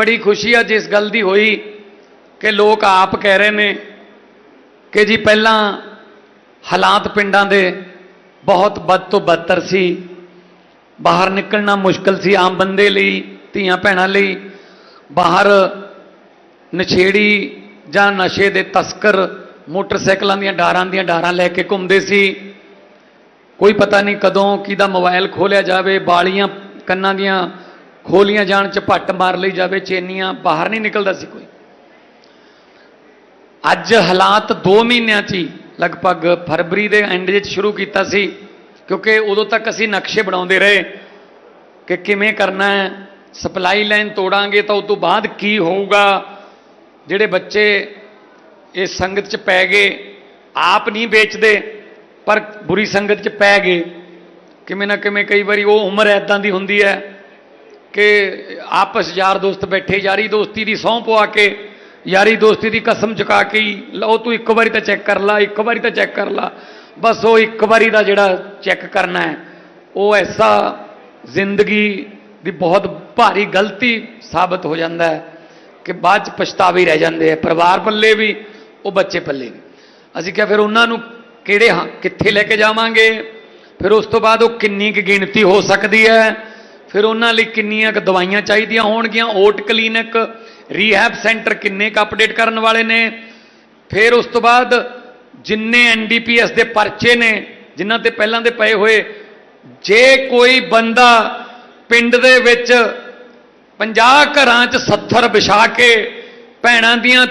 ਬੜੀ ਖੁਸ਼ੀ ਅੱਜ ਇਸ ਗੱਲ ਦੀ ਹੋਈ ਕਿ ਲੋਕ ਆਪ ਕਹਿ ਰਹੇ ਨੇ ਕਿ ਜੀ ਪਹਿਲਾਂ ਹਾਲਾਤ ਪਿੰਡਾਂ ਦੇ ਬਹੁਤ ਬਦ ਤੋਂ ਬਦਤਰ ਸੀ। ਬਾਹਰ ਨਿਕਲਣਾ ਮੁਸ਼ਕਲ ਸੀ ਆਮ ਬੰਦੇ ਲਈ, ਧੀਆਂ ਭੈਣਾਂ ਲਈ। ਬਾਹਰ ਨਸ਼ੇੜੀ ਜਾਂ ਨਸ਼ੇ ਦੇ ਤਸਕਰ ਮੋਟਰਸਾਈਕਲਾਂ ਦੀਆਂ ਡਾਰਾਂ ਦੀਆਂ ਡਾਰਾਂ ਲੈ ਕੇ ਘੁੰਮਦੇ ਸੀ। ਕੋਈ ਪਤਾ ਨਹੀਂ ਕਦੋਂ ਕਿਹਦਾ ਮੋਬਾਈਲ ਖੋਲਿਆ ਜਾਵੇ, ਬਾਲੀਆਂ ਕੰਨਾਂ ਦੀਆਂ ਖੋਲੀਆਂ ਜਾਣ ਚ ਪੱਟ ਮਾਰ ਲਈ ਜਾਵੇ, ਚੇਨੀਆਂ ਬਾਹਰ ਨਹੀਂ ਨਿਕਲਦਾ ਸੀ ਕੋਈ। ਅੱਜ ਹਾਲਾਤ 2 ਮਹੀਨਿਆਂ 'ਚ ਹੀ ਲਗਭਗ ਫਰਵਰੀ ਦੇ ਐਂਡ ਵਿੱਚ ਸ਼ੁਰੂ ਕੀਤਾ ਸੀ, ਕਿਉਂਕਿ ਉਦੋਂ ਤੱਕ ਅਸੀਂ ਨਕਸ਼ੇ ਬਣਾਉਂਦੇ ਰਹੇ ਕਿ ਕਿਵੇਂ ਕਰਨਾ ਹੈ ਸਪਲਾਈ ਲਾਈਨ ਤੋੜਾਂਗੇ ਤਾਂ ਉਸ ਤੋਂ ਬਾਅਦ ਕੀ ਹੋਊਗਾ, ਜਿਹੜੇ ਬੱਚੇ ਇਹ ਸੰਗਤ 'ਚ ਪੈ ਗਏ, ਆਪ ਨਹੀਂ ਵੇਚਦੇ, ਪਰ ਬੁਰੀ ਸੰਗਤ 'ਚ ਪੈ ਗਏ। ਕਿਵੇਂ ਨਾ ਕਿਵੇਂ ਕਈ ਵਾਰੀ ਉਹ ਉਮਰ ਐਦਾਂ ਦੀ ਹੁੰਦੀ ਹੈ ਕਿ ਆਪਸ ਯਾਰ ਦੋਸਤ ਬੈਠੇ, ਯਾਰੀ ਦੋਸਤੀ ਦੀ ਸਹੁੰ ਪਵਾ ਕੇ, ਯਾਰੀ ਦੋਸਤੀ ਦੀ ਕਸਮ ਚੁਕਾ ਕੇ ਹੀ ਲਓ ਤੂੰ ਇੱਕ ਵਾਰੀ ਤਾਂ ਚੈੱਕ ਕਰ ਲਾ, ਇੱਕ ਵਾਰੀ ਤਾਂ ਚੈੱਕ ਕਰ ਲਾ। ਬਸ ਉਹ ਇੱਕ ਵਾਰੀ ਦਾ ਜਿਹੜਾ ਚੈੱਕ ਕਰਨਾ ਹੈ, ਉਹ ਐਸਾ ਜ਼ਿੰਦਗੀ ਦੀ ਬਹੁਤ ਭਾਰੀ ਗਲਤੀ ਸਾਬਤ ਹੋ ਜਾਂਦਾ ਹੈ ਕਿ ਬਾਅਦ ਚ ਪਛਤਾਵੇ ਰਹਿ ਜਾਂਦੇ ਆ। ਪਰਿਵਾਰ ਪੱਲੇ ਵੀ, ਉਹ ਬੱਚੇ ਪੱਲੇ ਵੀ। ਅਸੀਂ ਕਿਹਾ ਫਿਰ ਉਹਨਾਂ ਨੂੰ ਕਿਹੜੇ ਹਾਂ, ਕਿੱਥੇ ਲੈ ਕੇ ਜਾਵਾਂਗੇ? ਫਿਰ ਉਸ ਤੋਂ ਬਾਅਦ ਉਹ ਕਿੰਨੀ ਕੁ ਗਿਣਤੀ ਹੋ ਸਕਦੀ ਹੈ? ਫਿਰ ਉਹਨਾਂ ਲਈ ਕਿੰਨੀਆਂ ਕੁ ਦਵਾਈਆਂ ਚਾਹੀਦੀਆਂ ਹੋਣਗੀਆਂ? ਓਟ ਕਲੀਨਿਕ ਰੀਹੈਬ ਸੈਂਟਰ ਕਿੰਨੇ ਕੁ ਅਪਡੇਟ ਕਰਨ ਵਾਲੇ ਨੇ? ਫਿਰ ਉਸ ਤੋਂ ਬਾਅਦ ਜਿੰਨੇ ਐਨਡੀਪੀਐਸ ਦੇ ਪਰਚੇ ਨੇ, ਜਿਨ੍ਹਾਂ ਤੇ ਪਹਿਲਾਂ ਦੇ ਪਏ ਹੋਏ, ਜੇ ਕੋਈ ਬੰਦਾ ਪਿੰਡ ਦੇ ਵਿੱਚ 50 ਘਰਾਂ 'ਚ 70 ਵਿਛਾ ਕੇ ਭੈਣਾਂ ਦੀਆਂ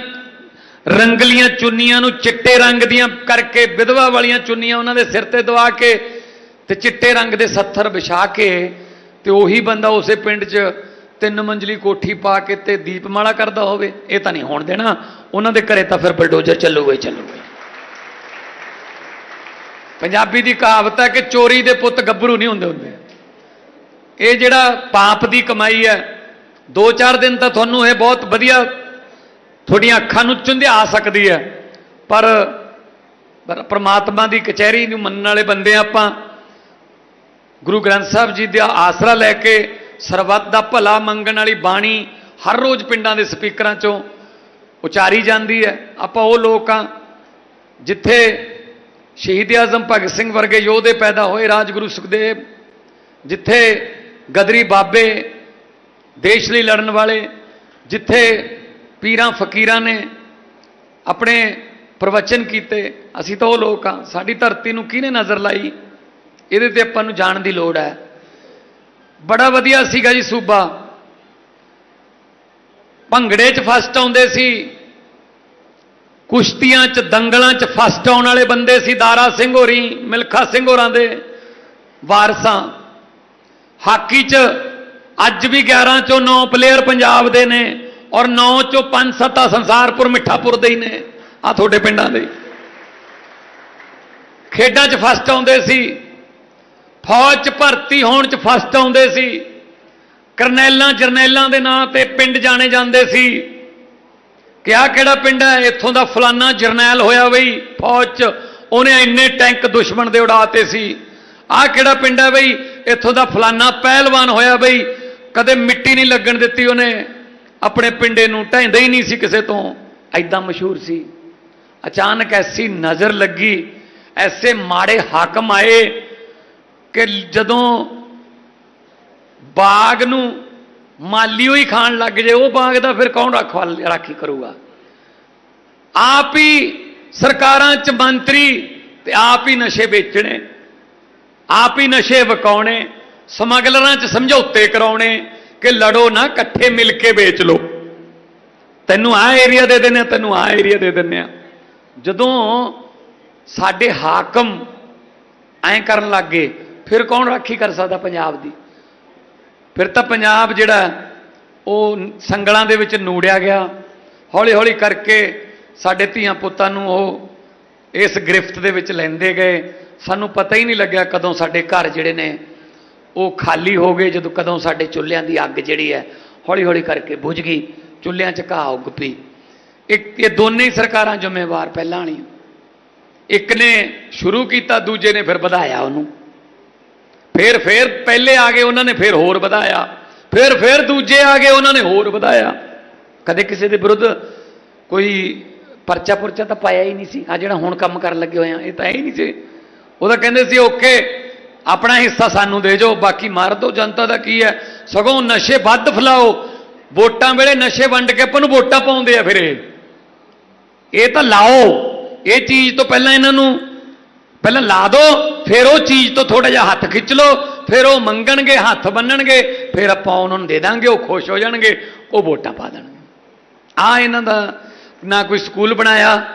ਰੰਗਲੀਆਂ ਚੁੰਨੀਆਂ ਨੂੰ ਚਿੱਟੇ ਰੰਗ ਦੀਆਂ ਕਰਕੇ ਵਿਧਵਾ ਵਾਲੀਆਂ ਚੁੰਨੀਆਂ ਉਹਨਾਂ ਦੇ ਸਿਰ ਤੇ ਦਵਾ ਕੇ ਤੇ ਚਿੱਟੇ ਰੰਗ ਦੇ 70 ਵਿਛਾ ਕੇ ਤੇ ਉਹੀ ਬੰਦਾ ਉਸੇ ਪਿੰਡ 'ਚ ਤਿੰਨ ਮੰਜ਼ਲੀ ਕੋਠੀ ਪਾ ਕੇ ਤੇ ਦੀਪਮਾਲਾ ਕਰਦਾ ਹੋਵੇ, ਇਹ ਤਾਂ ਨਹੀਂ ਹੋਣ ਦੇਣਾ। ਉਹਨਾਂ ਦੇ ਘਰੇ ਤਾਂ ਫਿਰ ਬਲਡੋਜ਼ਰ ਚੱਲੂਗਾ ਹੀ ਚੱਲੂਗਾ। ਪੰਜਾਬੀ ਦੀ ਕਹਾਵਤ ਹੈ ਕਿ ਚੋਰੀ ਦੇ ਪੁੱਤ ਗੱਭਰੂ ਨਹੀਂ ਹੁੰਦੇ ਹੁੰਦੇ। ਇਹ ਜਿਹੜਾ ਪਾਪ ਦੀ ਕਮਾਈ ਹੈ, ਦੋ ਚਾਰ ਦਿਨ ਤਾਂ ਤੁਹਾਨੂੰ ਇਹ ਬਹੁਤ ਵਧੀਆ ਤੁਹਾਡੀਆਂ ਅੱਖਾਂ ਨੂੰ ਚੁੰਧਿਆ ਸਕਦੀ ਹੈ। ਪਰ ਪਰ ਦੀ ਕਚਹਿਰੀ ਨੂੰ ਮੰਨਣ ਵਾਲੇ ਬੰਦੇ ਹਾਂ ਆਪਾਂ। ਗੁਰੂ ਗ੍ਰੰਥ ਸਾਹਿਬ ਜੀ ਦਾ ਆਸਰਾ ਲੈ ਕੇ ਸਰਬੱਤ ਦਾ ਭਲਾ ਮੰਗਣ ਵਾਲੀ ਬਾਣੀ ਹਰ ਰੋਜ਼ ਪਿੰਡਾਂ ਦੇ ਸਪੀਕਰਾਂ 'ਚੋਂ ਉਚਾਰੀ ਜਾਂਦੀ ਹੈ। ਆਪਾਂ ਉਹ ਲੋਕ ਆ ਜਿੱਥੇ ਸ਼ਹੀਦ ਆਜ਼ਮ ਭਗਤ ਸਿੰਘ ਵਰਗੇ ਯੋਧੇ ਪੈਦਾ ਹੋਏ, ਰਾਜਗੁਰੂ ਸੁਖਦੇਵ, ਜਿੱਥੇ ਗਦਰੀ ਬਾਬੇ ਦੇਸ਼ ਲਈ ਲੜਨ ਵਾਲੇ, ਜਿੱਥੇ ਪੀਰਾਂ ਫਕੀਰਾਂ ਨੇ ਆਪਣੇ ਪ੍ਰਵਚਨ ਕੀਤੇ। ਅਸੀਂ ਤਾਂ ਉਹ ਲੋਕ ਆ ਸਾਡੀ ਧਰਤੀ ਨੂੰ ਕਿਹਨੇ ਨਜ਼ਰ ਲਾਈ? ਇਹਦੇ ਤੇ ਆਪਾਂ ਨੂੰ ਜਾਣ ਦੀ ਲੋੜ ਹੈ। ਬੜਾ ਵਧੀਆ ਸੀਗਾ ਜੀ ਸੂਬਾ। ਭੰਗੜੇ 'ਚ ਫਸਟ ਆਉਂਦੇ ਸੀ। ਕੁਸ਼ਤੀਆਂ 'ਚ, ਦੰਗਲਾਂ 'ਚ ਫਸਟ ਆਉਣ ਵਾਲੇ ਬੰਦੇ ਸੀ ਦਾਰਾ ਸਿੰਘ ਹੋਰੀ, ਮਿਲਖਾ ਸਿੰਘ ਹੋਰਾਂ ਦੇ ਵਾਰਸਾਂ। ਹਾਕੀ 'ਚ ਅੱਜ ਵੀ 11 ਚੋਂ 9 ਪਲੇਅਰ ਪੰਜਾਬ ਦੇ ਨੇ ਔਰ 9 ਚੋਂ 5 7 ਸੰਸਾਰਪੁਰ, ਮਿੱਠਾਪੁਰ ਦੇ ਹੀ ਨੇ ਆ ਤੁਹਾਡੇ ਪਿੰਡਾਂ ਦੇ। ਖੇਡਾਂ 'ਚ ਫਸਟ ਆਉਂਦੇ ਸੀ। ਫੌਜ 'ਚ ਭਰਤੀ ਹੋਣ 'ਚ ਫਸਟ ਆਉਂਦੇ ਸੀ। ਕਰਨੈਲਾਂ ਜਰਨੈਲਾਂ ਦੇ ਨਾਂ ਤੇ ਪਿੰਡ ਜਾਣੇ ਜਾਂਦੇ ਸੀ। ਕਿ ਆਹ ਕਿਹੜਾ ਪਿੰਡ ਹੈ? ਇੱਥੋਂ ਦਾ ਫਲਾਨਾ ਜਰਨੈਲ ਹੋਇਆ ਬਈ, ਫੌਜ 'ਚ। ਉਹਨੇ ਇੰਨੇ ਟੈਂਕ ਦੁਸ਼ਮਣ ਦੇ ਉਡਾਤੇ ਸੀ। ਆਹ ਕਿਹੜਾ ਪਿੰਡ ਹੈ ਬਈ? ਇੱਥੋਂ ਦਾ ਫਲਾਨਾ ਪਹਿਲਵਾਨ ਹੋਇਆ ਬਈ। ਕਦੇ ਮਿੱਟੀ ਨਹੀਂ ਲੱਗਣ ਦਿੱਤੀ ਉਹਨੇ। ਆਪਣੇ ਪਿੰਡੇ ਨੂੰ ਢੈਂਦਾ ਹੀ ਨਹੀਂ ਸੀ ਕਿਸੇ ਤੋਂ। ਐਦਾਂ ਮਸ਼ਹੂਰ ਸੀ। ਅਚਾਨਕ ਐਸੀ ਨਜ਼ਰ ਲੱਗੀ। ਐਸੇ ਮਾੜੇ ਹਾਕਮ ਆਏ। ਕਿ ਜਦੋਂ ਬਾਗ ਨੂੰ ਮਾਲੀ ਹੋਈ ਖਾਣ ਲੱਗ ਜੇ, ਉਹ ਬਾਗ ਦਾ ਫਿਰ ਕੌਣ ਰਖਵਾਲ ਰਾਖੀ ਕਰੂਗਾ? ਆਪ ਹੀ ਸਰਕਾਰਾਂ ਚ ਮੰਤਰੀ ਤੇ ਆਪ ਹੀ ਨਸ਼ੇ ਵੇਚਣੇ, ਆਪ ਹੀ ਨਸ਼ੇ ਵਕਾਉਣੇ, ਸਮਗਲਰਾਂ ਚ ਸਮਝੌਤੇ ਕਰਾਉਣੇ ਕਿ ਲੜੋ ਨਾ, ਇਕੱਠੇ ਮਿਲ ਕੇ ਵੇਚ ਲਓ। ਤੈਨੂੰ ਆ ਏਰੀਆ ਦੇ ਦਿੰਨੇ ਆ, ਤੈਨੂੰ ਆ ਏਰੀਆ ਦੇ ਦਿੰਨੇ ਆ। ਜਦੋਂ ਸਾਡੇ ਹਾਕਮ ਐਂ ਕਰਨ ਲੱਗੇ ਫਿਰ ਕੌਣ ਰਾਖੀ ਕਰ ਸਕਦਾ ਪੰਜਾਬ ਦੀ? ਫਿਰ ਤਾਂ ਪੰਜਾਬ ਜਿਹੜਾ ਉਹ ਸੰਗਲਾਂ ਦੇ ਵਿੱਚ ਨੂੜਿਆ ਗਿਆ। ਹੌਲੀ ਹੌਲੀ ਕਰਕੇ ਸਾਡੇ ਧੀਆਂ ਪੁੱਤਾਂ ਨੂੰ ਉਹ ਇਸ ਗ੍ਰਿਫਤ ਦੇ ਵਿੱਚ ਲੈਂਦੇ ਗਏ। ਸਾਨੂੰ ਪਤਾ ਹੀ ਨਹੀਂ ਲੱਗਿਆ ਕਦੋਂ ਸਾਡੇ ਘਰ ਜਿਹੜੇ ਨੇ, ਉਹ ਖਾਲੀ ਹੋ ਗਏ, ਜਦੋਂ ਕਦੋਂ ਸਾਡੇ ਚੁੱਲ੍ਹਿਆਂ ਦੀ ਅੱਗ ਜਿਹੜੀ ਹੈ ਹੌਲੀ ਹੌਲੀ ਕਰਕੇ ਬੁਝ ਗਈ। ਚੁੱਲ੍ਹਿਆਂ 'ਚ ਘਾਹ ਉੱਗ ਪਈ। ਇੱਕ, ਇਹ ਦੋਨੇ ਹੀ ਸਰਕਾਰਾਂ ਜ਼ਿੰਮੇਵਾਰ ਪਹਿਲਾਂ ਵਾਲੀਆਂ। ਇੱਕ ਨੇ ਸ਼ੁਰੂ ਕੀਤਾ, ਦੂਜੇ ਨੇ ਫਿਰ ਵਧਾਇਆ ਉਹਨੂੰ। ਫਿਰ ਫਿਰ ਪਹਿਲੇ ਆ ਗਏ ਉਹਨਾਂ ਨੇ ਫਿਰ ਹੋਰ ਵਧਾਇਆ। ਫਿਰ ਫਿਰ ਦੂਜੇ ਆ ਗਏ ਉਹਨਾਂ ਨੇ ਹੋਰ ਵਧਾਇਆ। ਕਦੇ ਕਿਸੇ ਦੇ ਵਿਰੁੱਧ ਕੋਈ ਪਰਚਾ ਪੁਰਚਾ ਤਾਂ ਪਾਇਆ ਹੀ ਨਹੀਂ ਸੀ। ਆ ਜਿਹੜਾ ਹੁਣ ਕੰਮ ਕਰਨ ਲੱਗੇ ਹੋਏ ਆ, ਇਹ ਤਾਂ ਹੈ ਹੀ ਨਹੀਂ ਸੀ। ਉਹਦਾ ਕਹਿੰਦੇ ਸੀ, ਓਕੇ, ਆਪਣਾ ਹਿੱਸਾ ਸਾਨੂੰ ਦੇ ਜਾਓ, ਬਾਕੀ ਮਾਰ ਦਿਓ ਜਨਤਾ ਦਾ ਕੀ ਹੈ? ਸਗੋਂ ਨਸ਼ੇ ਵੱਧ ਫਲਾਓ। ਵੋਟਾਂ ਵੇਲੇ ਨਸ਼ੇ ਵੰਡ ਕੇ ਆਪਾਂ ਨੂੰ ਵੋਟਾਂ ਪਾਉਂਦੇ ਆ ਫਿਰ ਇਹ। ਇਹ ਤਾਂ ਲਾਓ। ਇਹ ਚੀਜ਼ ਤੋਂ ਪਹਿਲਾਂ ਇਹਨਾਂ ਨੂੰ ਪਹਿਲਾਂ ਲਾ ਦਿਓ ਫਿਰ ਉਹ ਚੀਜ਼ ਤੋਂ ਥੋੜਾ ਜਿਹਾ ਹੱਥ ਖਿੱਚ ਲਓ, ਫਿਰ ਉਹ ਮੰਗਣਗੇ, ਹੱਥ ਬੰਨਣਗੇ, ਫਿਰ ਆਪਾਂ ਉਹਨਾਂ ਨੂੰ ਦੇ ਦਾਂਗੇ, ਉਹ ਖੁਸ਼ ਹੋ ਜਾਣਗੇ, ਉਹ ਵੋਟਾਂ ਪਾ ਦੇਣਗੇ। ਆ ਇਹਨਾਂ ਦਾ ਨਾ ਕੋਈ ਸਕੂਲ ਬਣਾਇਆ,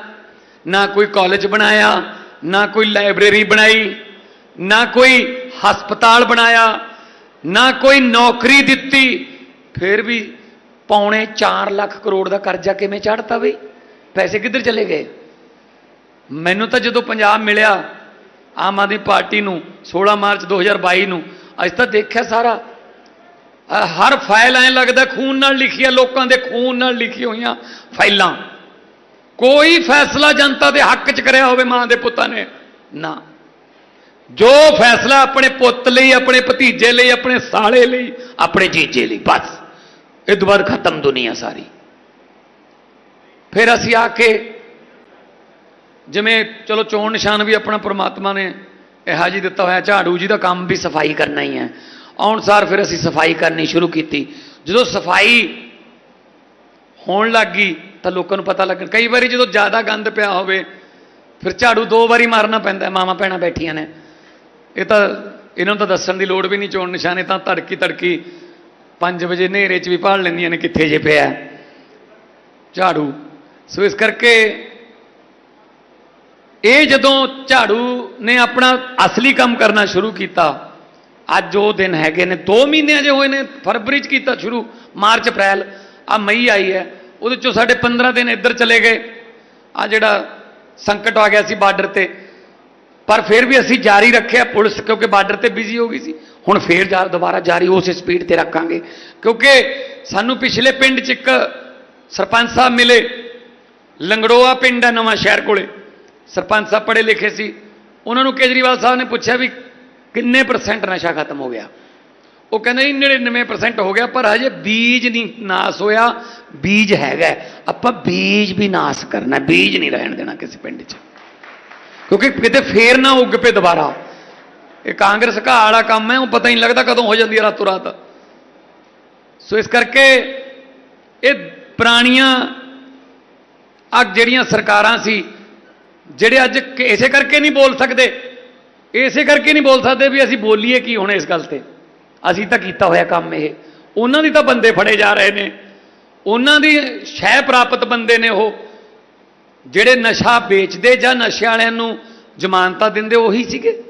ਨਾ ਕੋਈ ਕਾਲਜ ਬਣਾਇਆ, ਨਾ ਕੋਈ ਲਾਇਬ੍ਰੇਰੀ ਬਣਾਈ, ਨਾ ਕੋਈ ਹਸਪਤਾਲ ਬਣਾਇਆ, ਨਾ ਕੋਈ ਨੌਕਰੀ ਦਿੱਤੀ, ਫਿਰ ਵੀ ਪੌਣੇ 4 ਲੱਖ ਕਰੋੜ ਦਾ ਕਰਜ਼ਾ ਕਿਵੇਂ ਚੜ੍ਹਤਾ ਬਈ? ਪੈਸੇ ਕਿੱਧਰ ਚਲੇ ਗਏ? ਮੈਨੂੰ ਤਾਂ ਜਦੋਂ ਪੰਜਾਬ ਮਿਲਿਆ ਆਮ ਆਦਮੀ ਪਾਰਟੀ ਨੂੰ 16 ਮਾਰਚ 2022 ਨੂੰ। ਅੱਜ ਤਾਂ ਦੇਖਿਆ ਸਾਰਾ। ਹਰ ਫਾਈਲ ਐ ਲੱਗਦਾ ਖੂਨ ਨਾਲ ਲਿਖੀ ਆ ਲੋਕਾਂ ਦੇ ਖੂਨ ਨਾਲ ਲਿਖੀ ਹੋਈਆਂ ਫਾਈਲਾਂ। ਕੋਈ ਫੈਸਲਾ ਜਨਤਾ ਦੇ ਹੱਕ 'ਚ ਕਰਿਆ ਹੋਵੇ ਮਾਂ ਦੇ ਪੁੱਤਾਂ ਨੇ। ਨਾ। ਜੋ ਫੈਸਲਾ ਆਪਣੇ ਪੁੱਤ ਲਈ, ਆਪਣੇ ਭਤੀਜੇ ਲਈ, ਆਪਣੇ ਸਾਲੇ ਲਈ, ਆਪਣੇ ਜੀਜੇ ਲਈ, ਬਸ। ਇਹ ਤੋਂ ਬਾਅਦ ਖਤਮ ਦੁਨੀਆ ਸਾਰੀ। ਫਿਰ ਅਸੀਂ ਆ ਕੇ ਜਿਵੇਂ ਚਲੋ ਚੋਣ ਨਿਸ਼ਾਨ ਵੀ ਆਪਣਾ ਪ੍ਰਮਾਤਮਾ ਨੇ ਇਹੋ ਜੀ ਦਿੱਤਾ ਹੋਇਆ ਝਾੜੂ ਜੀ ਦਾ ਕੰਮ ਵੀ ਸਫ਼ਾਈ ਕਰਨਾ ਹੀ ਹੈ। ਆਉਣ ਸਾਰ ਫਿਰ ਅਸੀਂ ਸਫ਼ਾਈ ਕਰਨੀ ਸ਼ੁਰੂ ਕੀਤੀ। ਜਦੋਂ ਸਫ਼ਾਈ ਹੋਣ ਲੱਗ ਗਈ ਤਾਂ ਲੋਕਾਂ ਨੂੰ ਪਤਾ ਲੱਗਣ ਕਈ ਵਾਰੀ ਜਦੋਂ ਜ਼ਿਆਦਾ ਗੰਦ ਪਿਆ ਹੋਵੇ ਫਿਰ ਝਾੜੂ ਦੋ ਵਾਰੀ ਮਾਰਨਾ ਪੈਂਦਾ ਹੈ, ਮਾਵਾਂ ਭੈਣਾਂ ਬੈਠੀਆਂ ਨੇ। ਇਹ ਤਾਂ ਇਹਨਾਂ ਨੂੰ ਤਾਂ ਦੱਸਣ ਦੀ ਲੋੜ ਵੀ ਨਹੀਂ ਚੋਣ ਨਿਸ਼ਾਨੇ ਤਾਂ ਧੜਕੀ ਧੜਕੀ 5 ਵਜੇ ਹਨੇਰੇ 'ਚ ਵੀ ਭਾਲ ਲੈਂਦੀਆਂ ਨੇ ਕਿੱਥੇ ਜੇ ਪਿਆ। ਝਾੜੂ। ਸੋ ਇਸ ਕਰਕੇ ਇਹ ਜਦੋਂ ਝਾੜੂ ਨੇ ਆਪਣਾ ਅਸਲੀ ਕੰਮ ਕਰਨਾ ਸ਼ੁਰੂ ਕੀਤਾ, ਅੱਜ ਉਹ ਦਿਨ ਹੈਗੇ ਨੇ 2 ਮਹੀਨੇ ਅਜੇ ਹੋਏ ਨੇ, ਫਰਵਰੀ ਚ ਕੀਤਾ ਸ਼ੁਰੂ, ਮਾਰਚ, ਅਪ੍ਰੈਲ ਆ ਮਈ ਆਈ ਹੈ, ਉਹਦੇ ਚੋਂ ਸਾਡੇ 15 ਦਿਨ ਇੱਧਰ ਚਲੇ ਗਏ ਆ ਜਿਹੜਾ ਸੰਕਟ ਆ ਗਿਆ ਸੀ ਬਾਰਡਰ ਤੇ, ਪਰ ਫਿਰ ਵੀ ਅਸੀਂ ਜਾਰੀ ਰੱਖਿਆ ਪੁਲਿਸ, ਕਿਉਂਕਿ ਬਾਰਡਰ ਤੇ ਬਿਜ਼ੀ ਹੋ ਗਈ ਸੀ, ਹੁਣ ਫੇਰ ਜਾ, ਦੁਬਾਰਾ ਜਾਰੀ ਉਸੇ ਸਪੀਡ ਤੇ ਰੱਖਾਂਗੇ, ਕਿਉਂਕਿ ਸਾਨੂੰ ਪਿਛਲੇ ਪਿੰਡ 'ਚ ਇੱਕ ਸਰਪੰਚ ਸਾਹਿਬ ਮਿਲੇ, ਲੰਗੜੋਆ ਪਿੰਡ ਹੈ ਨਵਾਂ ਸ਼ਹਿਰ ਕੋਲੇ ਸਰਪੰਚ ਸਾਹਿਬ ਪੜ੍ਹੇ ਲਿਖੇ ਸੀ। ਉਹਨਾਂ ਨੂੰ ਕੇਜਰੀਵਾਲ ਸਾਹਿਬ ਨੇ ਪੁੱਛਿਆ ਵੀ ਕਿੰਨੇ ਪਰਸੈਂਟ ਨਸ਼ਾ ਖਤਮ ਹੋ ਗਿਆ? ਉਹ ਕਹਿੰਦੇ ਜੀ 99% ਹੋ ਗਿਆ, ਪਰ ਹਜੇ ਬੀਜ ਨਹੀਂ, ਨਾਸ ਹੋਇਆ, ਬੀਜ ਹੈਗਾ ਆਪਾਂ ਬੀਜ ਵੀ ਨਾਸ ਕਰਨਾ ਬੀਜ ਨਹੀਂ ਰਹਿਣ ਦੇਣਾ ਕਿਸੇ ਪਿੰਡ 'ਚ। ਕਿਉਂਕਿ ਕਿਤੇ ਫੇਰ ਨਾ ਉੱਗ ਪਏ ਦੁਬਾਰਾ। ਇਹ ਕਾਂਗਰਸ ਘਾਹ ਵਾਲਾ ਕੰਮ ਹੈ, ਉਹ ਪਤਾ ਹੀ ਨਹੀਂ ਲੱਗਦਾ ਕਦੋਂ ਹੋ ਜਾਂਦੀ ਹੈ ਰਾਤੋਂ ਰਾਤ ਸੋ ਇਸ ਕਰਕੇ ਇਹ ਪੁਰਾਣੀਆਂ ਆ ਜਿਹੜੀਆਂ ਸਰਕਾਰਾਂ ਸੀ ਜਿਹੜੇ ਅੱਜ ਇਸੇ ਕਰਕੇ ਨਹੀਂ ਬੋਲ ਸਕਦੇ। ਇਸੇ ਕਰਕੇ ਨਹੀਂ ਬੋਲ ਸਕਦੇ ਵੀ ਅਸੀਂ ਬੋਲੀਏ ਕੀ ਹੁਣ ਇਸ ਗੱਲ ਤੇ। ਅਸੀਂ ਤਾਂ ਕੀਤਾ ਹੋਇਆ ਕੰਮ ਇਹ। ਉਹਨਾਂ ਦੀ ਤਾਂ ਬੰਦੇ ਫੜੇ ਜਾ ਰਹੇ ਨੇ। ਉਹਨਾਂ ਦੀ ਸ਼ੈ ਪ੍ਰਾਪਤ ਬੰਦੇ ਨੇ ਉਹ। ਜਿਹੜੇ ਨਸ਼ਾ ਵੇਚਦੇ ਜਾਂ ਨਸ਼ੇ ਵਾਲਿਆਂ ਨੂੰ ਜ਼ਮਾਨਤਾਂ ਦਿੰਦੇ ਉਹੀ ਸੀਗੇ।